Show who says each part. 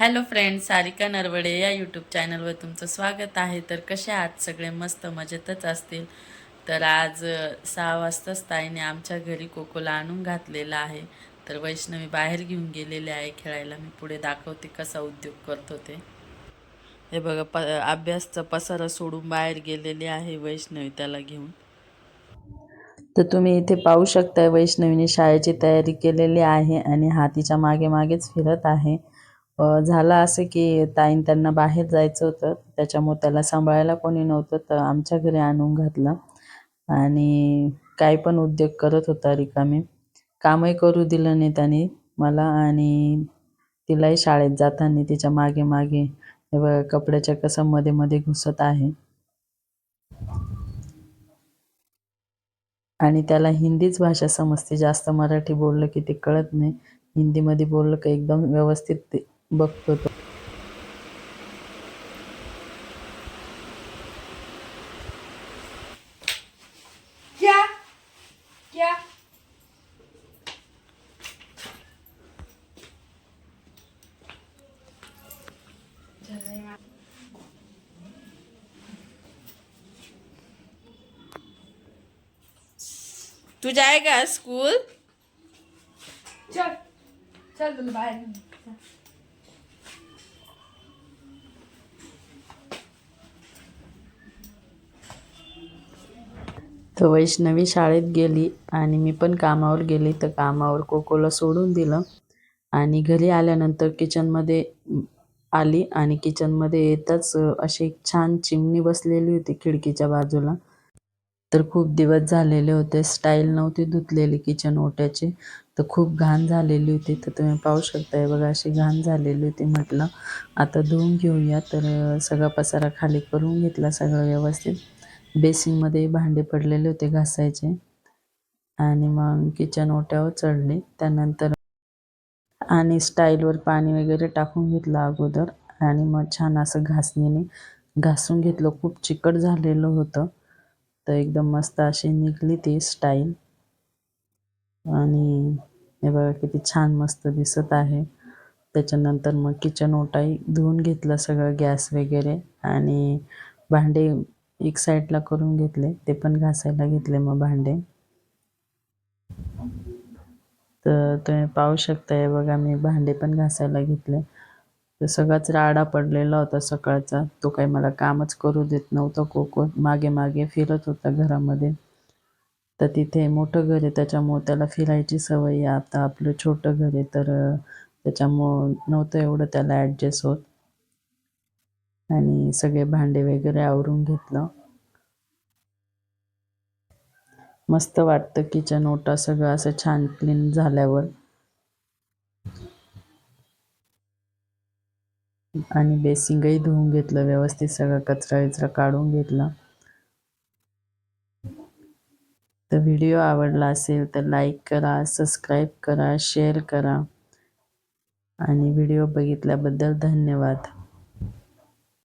Speaker 1: Hello friend Sarika Narwade या YouTube चॅनलवर तुमचं स्वागत आहे. तर कसे आहात? सगळे मस्त मजेतच असतील. तर आज सहा वाजताच ताईने आमच्या घरी कोकोला आणून घातलेला आहे. तर वैष्णवी बाहेर घेऊन गेलेले आहे खेळायला. मी पुढे दाखवते कसा उद्योग करतो ते. हे बघा प अभ्यासचा पसारा सोडून बाहेर गेलेली आहे वैष्णवी त्याला घेऊन. तर तुम्ही इथे पाहू शकताय वैष्णवीने शाळेची तयारी केलेली आहे आणि हा तिच्यामागे मागेच फिरत आहे. झालं असं की ताईन त्यांना बाहेर जायचं होतं. त्याच्यामुळे त्याला सांभाळायला कोणी नव्हतं तर आमच्या घरी आणून घातलं. आणि काय पण उद्योग करत होता रिकामी. कामही करू दिलं नाही त्याने मला आणि तिलाही शाळेत जाताना तिच्यामागे मागे हे बघा कपड्याच्या कसं मध्ये मध्ये घुसत आहे. आणि त्याला हिंदीच भाषा समजते. जास्त मराठी बोललं की ते कळत नाही. हिंदीमध्ये बोललं की एकदम व्यवस्थित ते बघतो तो.
Speaker 2: क्या? क्या?
Speaker 1: तू जाएगा स्कूल?
Speaker 2: चल चल बाहेर
Speaker 1: तर वैष्णवी शाळेत गेली आणि मी पण कामावर गेली. तर कामावर कोकोला सोडून दिलं आणि घरी आल्यानंतर किचनमध्ये आली आणि किचनमध्ये येताच अशी एक छान चिमणी बसलेली होती खिडकीच्या बाजूला. तर खूप दिवस झालेले होते. स्टाईल नव्हती धुतलेली किचन ओट्याची. तर खूप घाण झालेली होती. तर तुम्ही पाहू शकताय बघा अशी घाण झालेली होती म्हटलं. आता धुवून घेऊया. तर सगळा पसारा खाली करून घेतला सगळं व्यवस्थित. बेसिनमध्ये भांडे पडलेले होते घासायचे. आणि मग किचन ओट्यावर चढले. त्यानंतर आणि स्टाईलवर पाणी वगैरे टाकून घेतलं अगोदर. आणि मग छान असं घासणीने घासून घेतलं. खूप चिकट झालेलं होतं. तर एकदम मस्त अशी निघली ती स्टाईल. आणि हे बघा किती छान मस्त दिसत आहे. त्याच्यानंतर मग किचन ओटाही धुवून घेतलं सगळं गॅस वगैरे. आणि भांडे एक साईडला करून घेतले ते पण घासायला घेतले मग भांडे. तर तुम्ही पाहू शकताय बघा मी भांडे पण घासायला घेतले. तर सगळाच राडा पडलेला होता सकाळचा. तो काही मला कामच करू देत नव्हता कोको मागे मागे फिरत होता घरामध्ये. तर तिथे मोठं घर आहे त्याच्यामुळं त्याला फिरायची सवय आहे. आता आपलं छोटं घर आहे तर त्याच्यामुळं नव्हतं एवढं त्याला ॲडजस्ट होत. आणि सगळे भांडे वगैरे आवरून घेतलं. मस्त वाटतं किचन ओटा सगळं असं छान क्लीन झाल्यावर. आणि बेसिंगही धुवून घेतलं व्यवस्थित सगळं कचरा विचरा काढून घेतला. तर व्हिडिओ आवडला असेल तर लाईक करा सबस्क्राईब करा शेअर करा. आणि व्हिडिओ बघितल्याबद्दल धन्यवाद.